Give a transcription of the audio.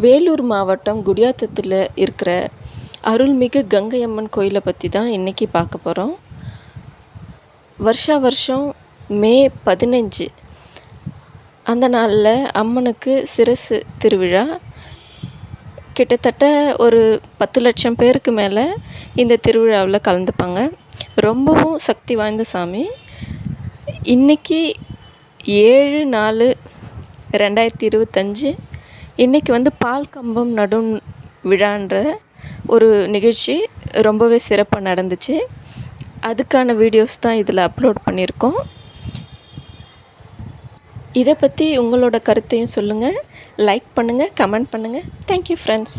வேலூர் மாவட்டம் குடியாத்தத்தில் இருக்கிற அருள்மிகு கங்கையம்மன் கோயிலை பற்றி தான் இன்றைக்கி பார்க்க போகிறோம். வருஷா வருஷம் மே பதினஞ்சு அந்த நாளில் அம்மனுக்கு சிரசு திருவிழா. கிட்டத்தட்ட ஒரு பத்து லட்சம் பேருக்கு மேலே இந்த திருவிழாவில் கலந்துப்பாங்க. ரொம்பவும் சக்தி வாய்ந்த சாமி. இன்றைக்கி ஏழு நாலு ரெண்டாயிரத்தி இருபத்தஞ்சு இன்றைக்கி வந்து பால் கம்பம் நடும் விழான்ற ஒரு நிகழ்ச்சி ரொம்பவே சிறப்பாக நடந்துச்சு. அதுக்கான வீடியோஸ் தான் இதில் அப்லோட் பண்ணியிருக்கோம். இதை பற்றி உங்களோட கருத்தையும் சொல்லுங்கள் லைக் பண்ணுங்கள் கமெண்ட் பண்ணுங்கள் தேங்க்யூ ஃப்ரெண்ட்ஸ்